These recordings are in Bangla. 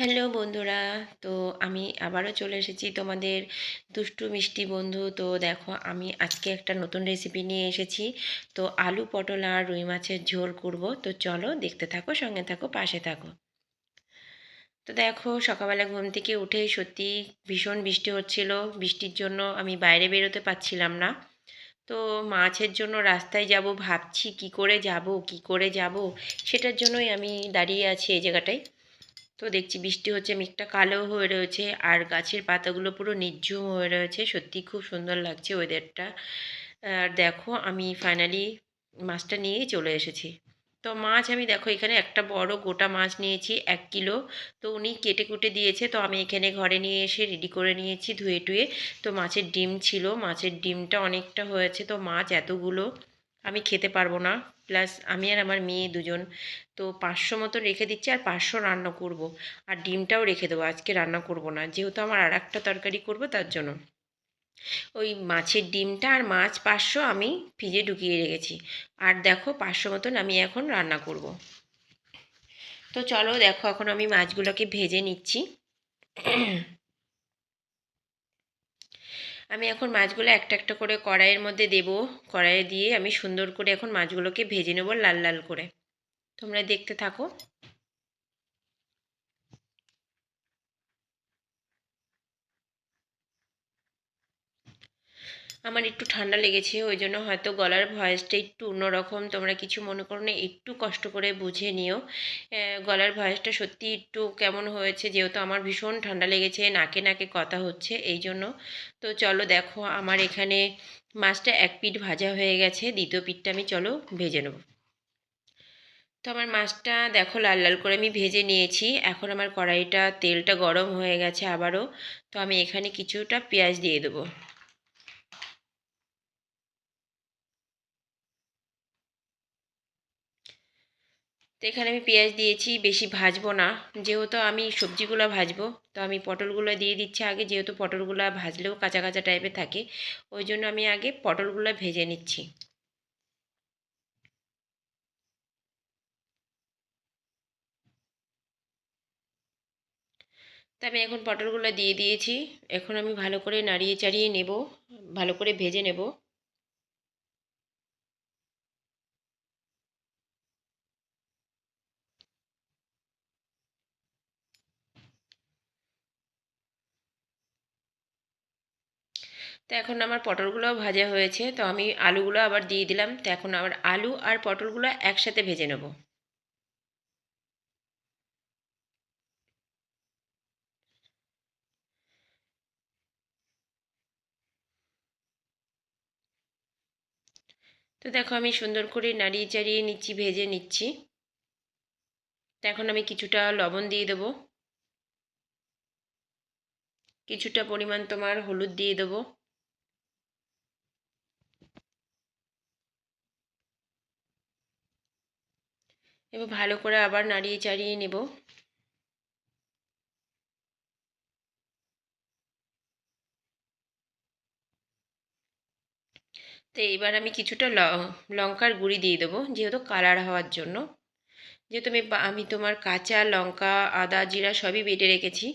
হ্যালো বন্ধুরা, তো আমি আবারও চলে এসেছি তোমাদের দুষ্টু মিষ্টি বন্ধু। তো দেখো, আমি আজকে একটা নতুন রেসিপি নিয়ে এসেছি। তো আলু পটল আর রুই মাছের ঝোল করব। তো চলো দেখতে থাকো, সঙ্গে থাকো, পাশে থাকো। তো দেখো, সকালবেলা ঘুম থেকে উঠেই সত্যি ভীষণ বৃষ্টি হচ্ছিল। বৃষ্টির জন্য আমি বাইরে বেরোতে পারছিলাম না। তো মাছের জন্য রাস্তায় যাব, ভাবছি কি করে যাব, কি করে যাব, সেটার জন্যই আমি দাঁড়িয়ে আছি এই জায়গাটায়। তো দেখছি বৃষ্টি হচ্ছে, মেঘটা কালো হয়ে রয়েছে আর গাছের পাতাগুলো পুরো নির্ঝুম হয়ে রয়েছে। সত্যি খুব সুন্দর লাগছে ওয়েদারটা আর দেখো, আমি ফাইনালি মাছটা নিয়েই চলে এসেছি। তো মাছ আমি দেখো, এখানে একটা বড় গোটা মাছ নিয়েছি, এক কিলো। তো উনি কেটে কুটে দিয়েছে, তো আমি এখানে ঘরে নিয়ে এসে রেডি করে নিয়েছি ধুয়ে টুয়ে। তো মাছের ডিম ছিল, মাছের ডিমটা অনেকটা হয়েছে। তো মাছ এতগুলো, আমি খেতে পারব না। প্লাস আমি আর আমার মেয়ে দুজন, তো পাঁচশো মতো রেখে দিচ্ছি আর পাঁচশো রান্না করব। আর ডিমটাও রেখে দেবো, আজকে রান্না করব না। যেহেতু আমার আর একটা তরকারি করব, তার জন্য। ওই মাছের ডিমটা আর মাছ পাঁচশো আমি ফ্রিজে ঢুকিয়ে রেখেছি। আর দেখো পাঁচশো মতন আমি এখন রান্না করব। তো চলো দেখো, এখন আমি মাছগুলোকে ভেজে নিচ্ছি। আমি এখন মাছগুলো একটা একটা করে কড়াইয়ের মধ্যে দেব। কড়াইয়ে দিয়ে আমি সুন্দর করে এখন মাছগুলোকে ভেজে নেব লাল লাল করে। তোমরা দেখতে থাকো। আমার একটু ঠান্ডা লেগেছে, ওই জন্য হয়তো গলার ভয়েসটা একটু অন্যরকম। তোমরা কিছু মনে করো না, একটু কষ্ট করে বুঝে নিও। গলার ভয়েসটা সত্যি একটু কেমন হয়েছে, যেহেতু আমার ভীষণ ঠান্ডা লেগেছে, নাকে নাকে কথা হচ্ছে, এই জন্য। তো চলো দেখো, আমার এখানে মাছটা এক পিঠ ভাজা হয়ে গেছে, দ্বিতীয় পিঠটা আমি চলো ভেজে নেব। তো আমার মাছটা দেখো, লাল লাল করে আমি ভেজে নিয়েছি। এখন আমার কড়াইটা, তেলটা গরম হয়ে গেছে আবারও। তো আমি এখানে কিছুটা পেঁয়াজ দিয়ে দেবো। তো এখানে আমি পেঁয়াজ দিয়েছি, বেশি ভাজবো না। যেহেতু আমি সবজিগুলো ভাজবো, তো আমি পটলগুলো দিয়ে দিচ্ছি আগে, যেহেতু পটলগুলো ভাজলেও কাঁচা কাঁচা টাইপের থাকে, ওই জন্য আমি আগে পটলগুলো ভেজে নিচ্ছি। তো আমি এখন পটলগুলো দিয়ে দিয়েছি, এখন আমি ভালো করে নাড়িয়ে চাড়িয়ে নেব, ভালো করে ভেজে নেব। তো এখন আমার পটলগুলোও ভাজা হয়েছে, তো আমি আলুগুলো আবার দিয়ে দিলাম, তো এখন আবার আলু আর পটলগুলো একসাথে ভেজে নেব। তো দেখো আমি সুন্দর করে নাড়িয়ে চাড়িয়ে নিচ্ছি, ভেজে নিচ্ছি। তো এখন আমি কিছুটা লবণ দিয়ে দেবো। কিছুটা পরিমাণ তোমার হলুদ দিয়ে দেবো। এবার ভালো করে আবার নাড়িয়ে চাড়িয়ে নেব। তো এবার আমি কিছুটা লঙ্কার গুঁড়ি দিয়ে দেবো, যেহেতু কালার হওয়ার জন্য। যেহেতু আমি আমি তোমার কাঁচা লঙ্কা, আদা, জিরা সবই বেটে রেখেছি।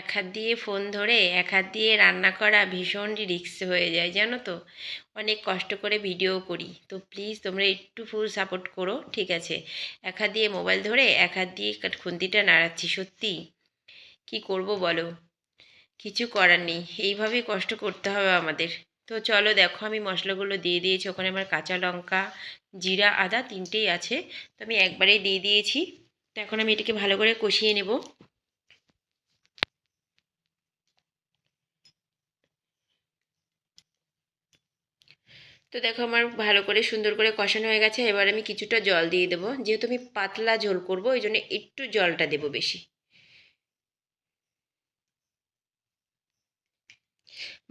এক হাত দিয়ে ফোন ধরে, এক হাত দিয়ে রান্না করা ভীষণ রিক্স হয়ে যায়, জানো তো? অনেক কষ্ট করে ভিডিও করি। তো প্লিজ তোমরা একটু ফুল সাপোর্ট করো, ঠিক আছে? এক হাত দিয়ে মোবাইল ধরে, এক হাত দিয়ে খুন্তিটা নাড়াচ্ছি, সত্যি? কি করব বলো? কিছু করার নেই, এইভাবেই কষ্ট করতে হবে আমাদের। তো চলো দেখো, আমি মশলাগুলো দিয়ে দিয়েছি, ওখানে আমার কাঁচা লঙ্কা, জিরা, আদা তিনটেই আছে। তো আমি একবারেই দিয়ে দিয়েছি। তো এখন আমি এটাকে ভালো করে কষিয়ে নেব। তো দেখো আমার ভালো করে সুন্দর করে কষানো হয়ে গেছে, এবার আমি কিছুটা জল দিয়ে দেবো। যেহেতু আমি পাতলা ঝোল করব, ওই জন্য একটু জলটা দেবো বেশি।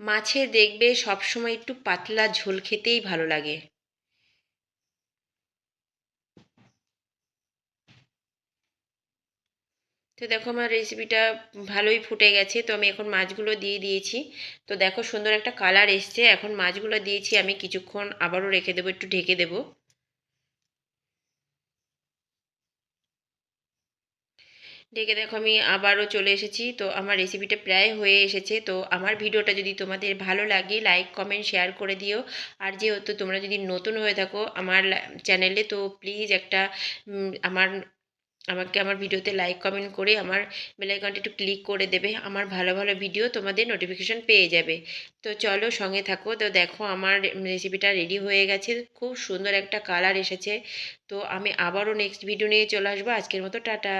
মাছে দেখবে সবসময় একটু পাতলা ঝোল খেতেই ভালো লাগে। তো দেখো আমার রেসিপিটা ভালোই ফুটে গেছে, তো আমি এখন মাছগুলো দিয়ে দিয়েছি। তো দেখো সুন্দর একটা কালার এসছে, এখন মাছগুলো দিয়েছি, আমি কিছুক্ষণ আবারও রেখে দেবো, একটু ঢেকে দেবো। ডেকে দেখো আমি আবারও চলে এসেছি, তো আমার রেসিপিটা প্রায় হয়ে এসেছে, তো আমার ভিডিওটা যদি তোমাদের ভালো লাগে লাইক কমেন্ট শেয়ার করে দিও। আর যেহেতু তোমরা যদি নতুন হয়ে থাকো আমার চ্যানেলে তো প্লিজ একটা আমার আমাকে আমার ভিডিওতে লাইক কমেন্ট করে আমার বেলাইকনটা একটু ক্লিক করে দেবে। আমার ভালো ভালো ভিডিও তোমাদের নোটিফিকেশন পেয়ে যাবে। তো চলো সঙ্গে থাকো। তো দেখো আমার রেসিপিটা রেডি হয়ে গেছে। খুব সুন্দর একটা কালার এসেছে। তো আমি আবারও নেক্সট ভিডিও নিয়ে চলে আসব। আজকের মতো টাটা।